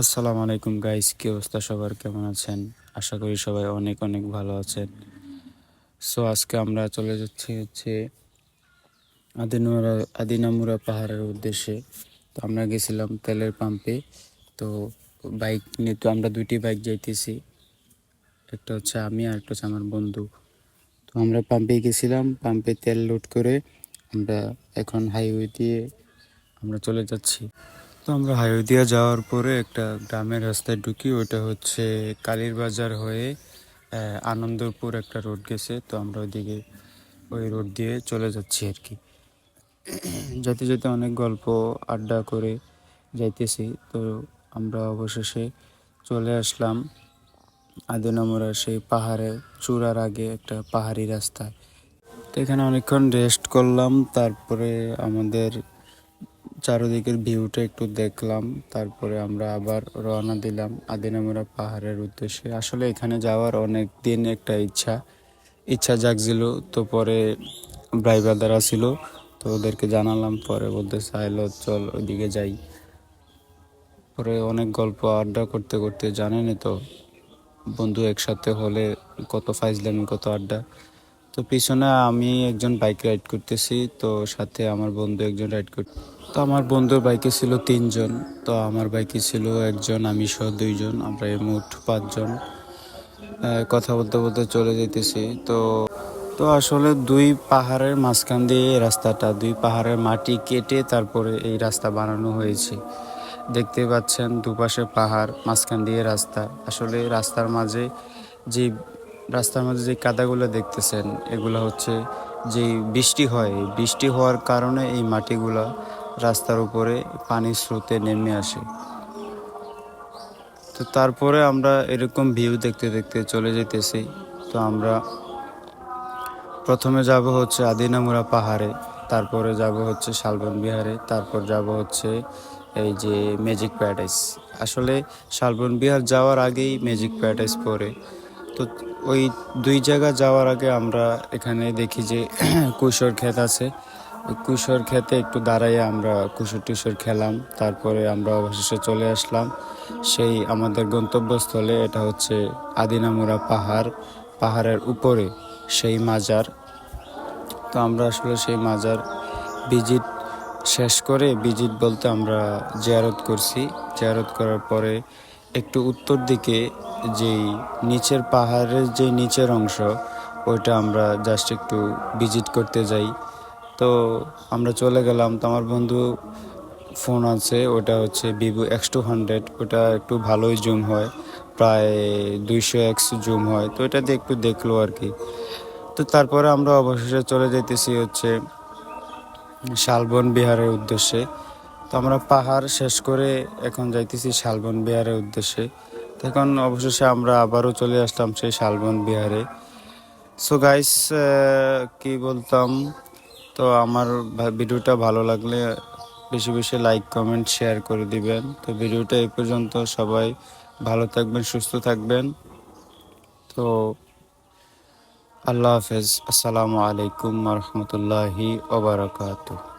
আসসালামু আলাইকুম গাইস কি অবস্থা সবার? কেমন আছেন? আশা করি সবাই অনেক অনেক ভালো আছেন। সো আজকে আমরা চলে যাচ্ছি হচ্ছে আদিনুরা আদিনামুরা পাহাড়ের উদ্দেশ্যে। তো আমরা গেছিলাম তেলের পাম্পে। তো বাইক নিয়ে তো আমরা দুইটি বাইক যাইতেছি। একটা হচ্ছে আমি আর একটা হচ্ছে আমার বন্ধু। তো আমরা পাম্পে গেছিলাম। পাম্পে তেল লোড করে আমরা এখন হাইওয়ে দিয়ে আমরা চলে যাচ্ছি। তো আমরা হাইওয়ে দিয়ে যাওয়ার পরে একটা গ্রামের রাস্তায় ঢুকি ওটা হচ্ছে কালীর বাজার হয়ে আনন্দপুর একটা রোড গেছে, তো আমরা ওইদিকে, ওই রোড দিয়ে চলে যাচ্ছি আর কি। যেতে যেতে অনেক গল্প, আড্ডা করে যাইতেছি, তো আমরা অবশেষে চলে আসলাম আদিনামুরা, সেই পাহাড়ে চূড়ার আগে একটা পাহাড়ি রাস্তায়। তো এখানে অনেকক্ষণ রেস্ট করলাম, তারপরে আমাদের চারিদিকের ভিউটা একটু দেখলাম, তারপরে আমরা আবার রওনা দিলাম আদিনামুরা পাহাড়ের উদ্দেশ্যে। আসলে এখানে যাওয়ার অনেক দিন একটা ইচ্ছা। ইচ্ছা জাগছিল, তো পরে ভাই ব্রাদার ছিল, তো ওদেরকে জানালাম, পরে বলতে চাইলো, চল ওইদিকে যাই। পরে অনেক গল্প, আড্ডা করতে করতে জানেনি তো, বন্ধু একসাথে হলে কত ফাইজলামি, কত আড্ডা। তো পিছনে আমি একজন বাইক রাইড করতেছি, তো সাথে আমার বন্ধু একজন রাইড করতে তো আমার বন্ধুর বাইকে ছিল তিনজন, তো আমার বাইকে ছিল একজন, আমি সহ দুইজন, আমরা মোট পাঁচজন কথা বলতে বলতে চলে যেতেছি তো তো আসলে দুই পাহাড়ের মাঝখান দিয়ে এই রাস্তাটা, দুই পাহাড়ের মাটি কেটে তারপরে এই রাস্তা বানানো হয়েছে। দেখতে পাচ্ছেন দুপাশে পাহাড়, মাঝখান দিয়ে রাস্তা। আসলে রাস্তার মাঝে যে রাস্তার মাঝে যে কাদাগুলো দেখতেছেন, এগুলো হচ্ছে যে বৃষ্টি হয় বৃষ্টি হওয়ার কারণে এই মাটিগুলা রাস্তার উপরে পানির স্রোতে নেমে আসে। তো তারপরে আমরা এরকম ভিউ দেখতে দেখতে চলে যেতেছি। তো আমরা প্রথমে যাব হচ্ছে আদিনামুরা পাহাড়ে, তারপরে যাব হচ্ছে শালবন বিহারে, তারপর যাব হচ্ছে এই যে ম্যাজিক প্যারাডাইস। আসলে শালবন বিহার যাওয়ার আগেই ম্যাজিক প্যারাডাইস পড়ে তো ওই দুই জায়গা যাওয়ার আগে আমরা এখানে দেখি যে কুশোর ক্ষেত আছে। কুশোর ক্ষেতে একটু দাঁড়াইয়ে আমরা কুশোর টুসোর খেলাম। তারপরে আমরা অবশেষে চলে আসলাম। সেই আমাদের গন্তব্যস্থলে এটা হচ্ছে আদিনামুরা পাহাড়। পাহাড়ের উপরে সেই মাজার। তো আমরা আসলে সেই মাজার ভিজিট শেষ করে ভিজিট বলতে আমরা জিয়ারত করছি। জিয়ারত করার পরে একটু উত্তর দিকে যেই নিচের পাহাড়ের যে নিচের অংশ, ওইটা আমরা জাস্ট একটু ভিজিট করতে যাই। তো আমরা চলে গেলাম, তো আমার বন্ধু ফোন আছে, ওটা হচ্ছে ভিভো এক্স টু হান্ড্রেড ওটা একটু ভালোই জুম হয়, প্রায় দুইশো এক্স জুম হয়, তো এটা দিয়ে একটু দেখল আর কি। তো তারপরে আমরা অবশেষে চলে যেতেছি হচ্ছে শালবন বিহারের উদ্দেশ্যে। তো আমরা পাহাড় শেষ করে এখন যাইতেছি শালবন বিহারের উদ্দেশ্যে। এখন অবশেষে আমরা আবারও চলে আসলাম সেই শালবন বিহারে। সো গাইস কি বলতাম? তো আমার ভিডিওটা ভালো লাগলে বেশি বেশি লাইক কমেন্ট শেয়ার করে দিবেন। তো ভিডিওটা এই পর্যন্ত সবাই ভালো থাকবেন, সুস্থ থাকবেন। তো আল্লাহ হাফেজ। আসসালামু আলাইকুম রহমতুল্লাহি ওবরাকাতুহ